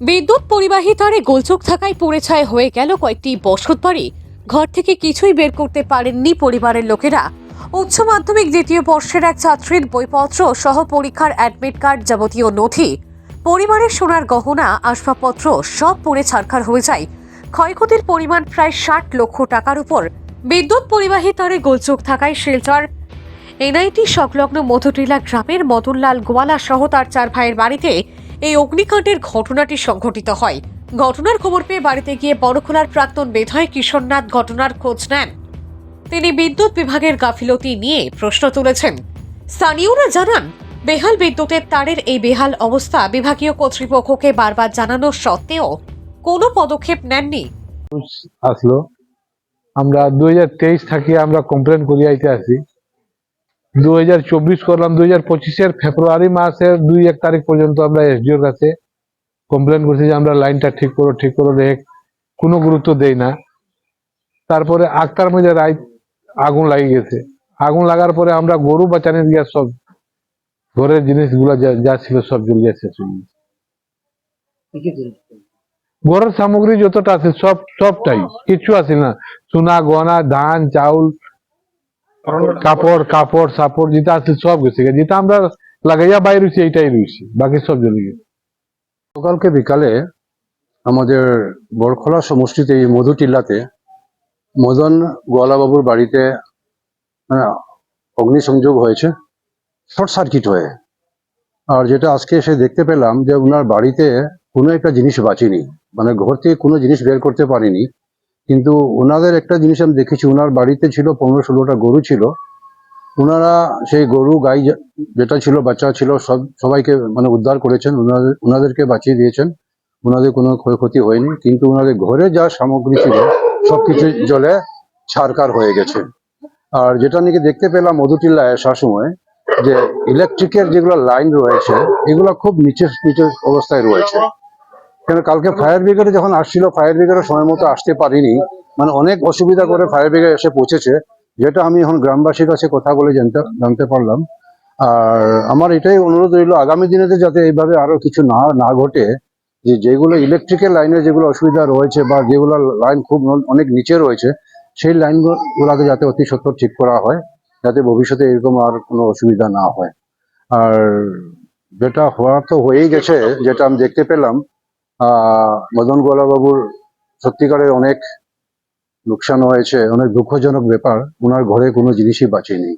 বিদ্যুৎ পরিবাহী তারে গোলচোক থাকায় পড়ে ছায় হয়ে গেল কয়েকটি বসত বাড়ি। ঘর থেকে কিছুই বের করতে পারেননি পরিবারের লোকেরা। উচ্চ মাধ্যমিক দ্বিতীয় বর্ষের এক ছাত্রীর বইপত্র সহ পরীক্ষার অ্যাডমিট কার্ড যাবতীয় নথি। পরিবারের সোনার গহনা, আসবাবপত্র সব পড়ে ছারখার হয়ে যায়। ক্ষয়ক্ষতির পরিমাণ প্রায় ষাট লক্ষ টাকার উপর। বিদ্যুৎ পরিবাহী তারে গোলচোক থাকায় শিলচর এনআইটি সংলগ্ন মধুটিলা গ্রামের মদনলাল গোয়ালা সহ তার চার ভাইয়ের বাড়িতে এই অগ্নিকাণ্ডের ঘটনাটি সংঘটিত হয়। ঘটনার খবর পেয়ে বাড়িতে গিয়ে বড়খোলার প্রাক্তন বিধায়ক কিশোরনাথ ঘটনার খোঁজ নেন। তিনি বিদ্যুৎ বিভাগের গাফিলতি নিয়ে প্রশ্ন তুলেছেন। স্থানীয়রা জানান, বেহাল বিদ্যুতের তারের এই বেহাল অবস্থা বিভাগীয় কর্তৃপক্ষকে বারবার জানানো সত্ত্বেও কোনো পদক্ষেপ নেননি। আসলো। আমরা দুই হাজার তেইশ থাকি আমরা কমপ্লেন করি আইতে আসি। দু হাজার চব্বিশ করলাম দুই হাজার পঁচিশের ফেব্রুয়ারি মাসের দুই এক তারিখ পর্যন্ত আমরা এসডিওর কাছে কমপ্লেন করছি যে আমরা লাইনটা ঠিক করো ঠিক করো রে কোনো গুরুত্ব দেই না। তারপরে আটটার মধ্যে রাত আগুন লাগিয়ে গেছে। আগুন লাগার পরে আমরা গরু বাঁচানো গিয়া সব ঘরের জিনিসগুলো যা ছিল সব শেষ গেছে। ঘরের সামগ্রী যতটা আছে সব, সবটাই কিছু আছে না। সোনা গহনা ধান, চাউল কাপড় কাপড় সাপড় যেটা আছে সব গেছে। যেটা আমরা লাগাইয়া বাইরে রয়েছি এইটাই রয়েছে। বাকি সব জ্বলে গেছে। গতকালকে বিকালে আমাদের বরখলা সমষ্টিতে এই মধু মধুটিল্লাতে মদন গোয়ালাবাবুর বাড়িতে অগ্নিসংযোগ হয়েছে শর্ট সার্কিট হয়ে। আর যেটা আজকে এসে দেখতে পেলাম যে ওনার বাড়িতে কোনো একটা জিনিস বাঁচেনি। মানে ঘর থেকে কোনো জিনিস বের করতে পারিনি। কিন্তু ওনাদের একটা জিনিস আমি দেখেছি, ওনার বাড়িতে ছিল পনেরো ষোলোটা গরু ছিল। ওনারা সেই গরু, গাই যেটা ছিল, বাচ্চা ছিল, সব, সবাইকে মানে উদ্ধার করেছেন। ওনাদের, ওনাদেরকে বাঁচিয়ে দিয়েছেন। ওনাদের কোনো ক্ষয়ক্ষতি হয়নি। কিন্তু ওনাদের ঘরে যা সামগ্রী ছিল সবকিছু জলে ছারকার হয়ে গেছে। আর যেটা নাকি দেখতে পেলাম মধুটিল্লায় সময় যে ইলেকট্রিকের যেগুলো লাইন রয়েছে, এগুলো খুব নিচে নিচে অবস্থায় রয়েছে। কেন কালকে ফায়ার ব্রিগেডে যখন আসছিল ফায়ার ব্রিগেডের সময় মতো আসতে পারিনি। মানে অনেক অসুবিধা করে ফায়ার ব্রিগেড এসে পৌঁছেছে। যেটা আমি এখন গ্রামবাসীর কাছে কথা বলে জানতে জানতে পারলাম। আর আমার এটাই অনুরোধ রইল, আগামী দিনেতে যাতে এইভাবে আরও কিছু না না ঘটে, যে যেগুলো ইলেকট্রিক্যাল লাইনে যেগুলো অসুবিধা রয়েছে বা যেগুলো লাইন খুব অনেক নিচে রয়েছে, সেই লাইনগুলোকে যাতে অতি সত্তর ঠিক করা হয়, যাতে ভবিষ্যতে এরকম আর কোনো অসুবিধা না হয়। আর যেটা হওয়ার তো হয়েই গেছে, যেটা আমি দেখতে পেলাম মদন বাবুর সত্যিকারের অনেক লোকসান হয়েছে অনেক দুঃখজনক ব্যাপার। ওনার ঘরে কোনো জিনিসই বাঁচেনি।